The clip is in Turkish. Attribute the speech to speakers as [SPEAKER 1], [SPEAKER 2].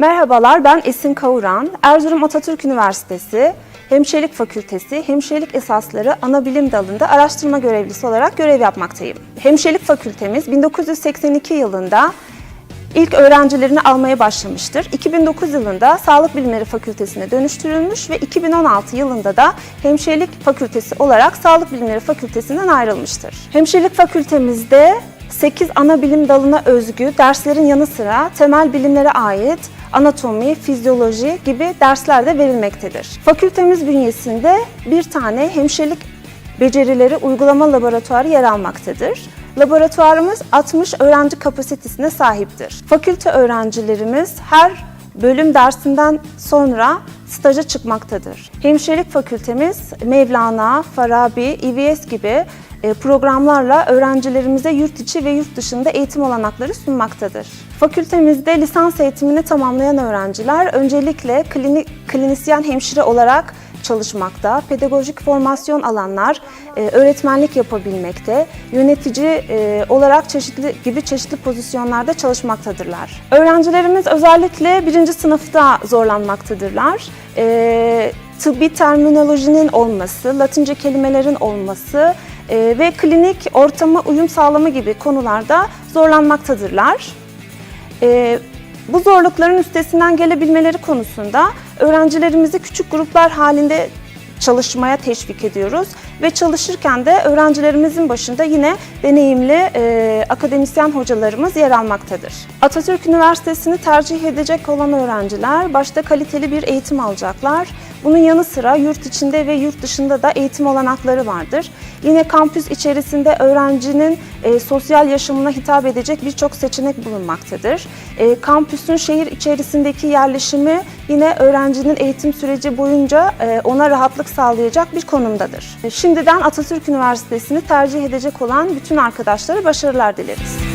[SPEAKER 1] Merhabalar, ben Esin Kavuran. Erzurum Atatürk Üniversitesi Hemşirelik Fakültesi Hemşirelik Esasları Ana Bilim Dalı'nda araştırma görevlisi olarak görev yapmaktayım. Hemşirelik Fakültemiz 1982 yılında ilk öğrencilerini almaya başlamıştır. 2009 yılında Sağlık Bilimleri Fakültesine dönüştürülmüş ve 2016 yılında da Hemşirelik Fakültesi olarak Sağlık Bilimleri Fakültesinden ayrılmıştır. Hemşirelik Fakültemizde 8 ana bilim dalına özgü derslerin yanı sıra temel bilimlere ait anatomi, fizyoloji gibi dersler de verilmektedir. Fakültemiz bünyesinde bir tane hemşirelik becerileri uygulama laboratuvarı yer almaktadır. Laboratuvarımız 60 öğrenci kapasitesine sahiptir. Fakülte öğrencilerimiz her bölüm dersinden sonra staja çıkmaktadır. Hemşirelik fakültemiz Mevlana, Farabi, İVS gibi programlarla öğrencilerimize yurt içi ve yurt dışında eğitim olanakları sunmaktadır. Fakültemizde lisans eğitimini tamamlayan öğrenciler öncelikle klinik, klinisyen hemşire olarak çalışmakta, pedagojik formasyon alanlar, e, öğretmenlik yapabilmekte, yönetici e, olarak çeşitli gibi çeşitli pozisyonlarda çalışmaktadırlar. Öğrencilerimiz özellikle birinci sınıfta zorlanmaktadırlar. E, tıbbi terminolojinin olması, latince kelimelerin olması e, ve klinik ortama uyum sağlama gibi konularda zorlanmaktadırlar. E, bu zorlukların üstesinden gelebilmeleri konusunda öğrencilerimizi küçük gruplar halinde çalışmaya teşvik ediyoruz ve çalışırken de öğrencilerimizin başında yine deneyimli e, akademisyen hocalarımız yer almaktadır. Atatürk Üniversitesi'ni tercih edecek olan öğrenciler başta kaliteli bir eğitim alacaklar. Bunun yanı sıra yurt içinde ve yurt dışında da eğitim olanakları vardır. Yine kampüs içerisinde öğrencinin e, sosyal yaşamına hitap edecek birçok seçenek bulunmaktadır. E, kampüsün şehir içerisindeki yerleşimi yine öğrencinin eğitim süreci boyunca e, ona rahatlık sağlayacak bir konumdadır. E, şimdiden Atatürk Üniversitesi'ni tercih edecek olan bütün arkadaşlara başarılar dileriz.